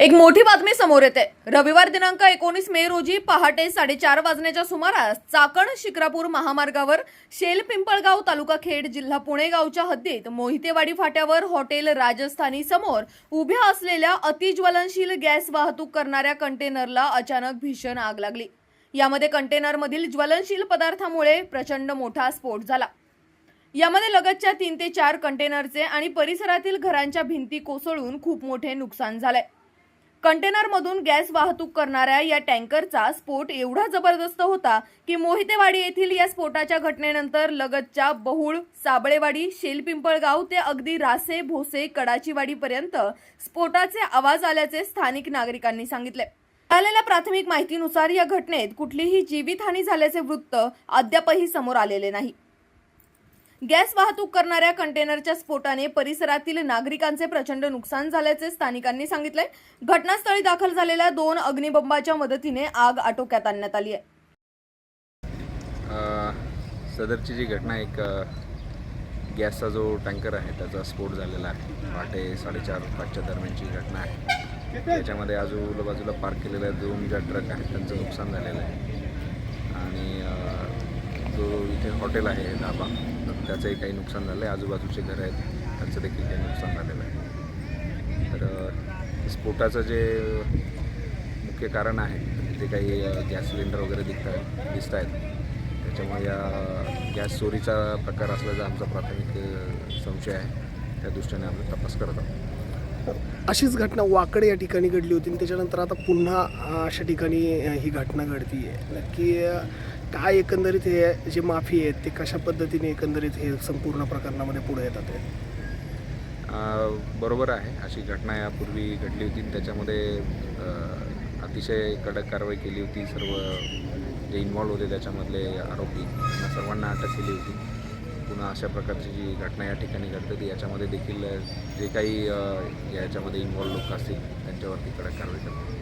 एक मोठी बातमी समोर येते. रविवार दिनांक एकोणीस मे रोजी पहाटे साडेचार वाजण्याच्या सुमारास चाकण शिक्रापूर महामार्गावर शेल पिंपळगाव तालुका खेड जिल्हा पुणे गावच्या हद्दीत मोहितेवाडी फाट्यावर हॉटेल राजस्थानी समोर उभ्या असलेल्या अतिज्वलनशील गॅस वाहतूक करणाऱ्या कंटेनरला अचानक भीषण आग लागली. यामध्ये कंटेनरमधील ज्वलनशील पदार्थामुळे प्रचंड मोठा स्फोट झाला. यामध्ये लगतच्या तीन ते चार कंटेनरचे आणि परिसरातील घरांच्या भिंती कोसळून खूप मोठे नुकसान झालंय. कंटेनरमधून गॅस वाहतूक करणाऱ्या या टँकरचा स्फोट एवढा जबरदस्त होता की मोहितेवाडी येथील या स्फोटाच्या घटनेनंतर लगतच्या बहुळ साबळेवाडी शेलपिंपळगाव ते अगदी रासे भोसे कडाचीवाडीपर्यंत स्फोटाचे आवाज आल्याचे स्थानिक नागरिकांनी सांगितले. मिळालेल्या प्राथमिक माहितीनुसार या घटनेत कुठलीही जीवितहानी झाल्याचे वृत्त अद्यापही समोर आलेले नाही. गॅस वाहतूक करणाऱ्या कंटेनरच्या स्फोटाने परिसरातील नागरिकांचे प्रचंड नुकसान झाल्याचे स्थानिकांनी सांगितले घटनास्थळी दाखल झालेल्या दोन अग्निबंबाच्या मदतीने आग आटोक्यात आणण्यात आली आहे. सदरची जी घटना एक गॅसचा जो टँकर आहे त्याचा स्फोट झालेला आहे. पहाटे साडेचार पाचच्या दरम्यानची घटना आहे त्याच्यामध्ये आजूबाजूला पार्क केलेल्या दोन ज्या ट्रक आहेत त्यांचं नुकसान झालेलं आहे. आणि इथे हॉटेल आहे धाबा तर त्याचंही काही नुकसान झालं आहे आजूबाजूचे घर आहेत त्यांचं देखील काही नुकसान झालेलं आहे. तर स्फोटाचं जे मुख्य कारण आहे तिथे काही गॅस सिलेंडर वगैरे दिसत आहेत दिसत आहेत त्याच्यामुळे या गॅस चोरीचा प्रकार असल्याचा आमचा प्राथमिक संशय आहे. त्या दृष्टीने आम्ही तपास करत आहोत. अशीच घटना वाकड या ठिकाणी घडली होती आणि त्याच्यानंतर आता पुन्हा अशा ठिकाणी ही घटना घडती आहे नक्की काय एकंदरीत हे जे माफी आहेत ते कशा पद्धतीने एकंदरीत हे संपूर्ण प्रकरणामध्ये पुढे येतात बरोबर आहे. अशी घटना यापूर्वी घडली होती त्याच्यामध्ये अतिशय कडक कारवाई केली होती. सर्व जे इन्व्हॉल्व होते त्याच्यामधले आरोपी सर्वांना अटक केली होती. पुन्हा अशा प्रकारची जी घटना या ठिकाणी घडते ती याच्यामध्ये देखील जे काही याच्यामध्ये इन्व्हॉल्व लोक असतील त्यांच्यावरती कडक कारवाई करतात.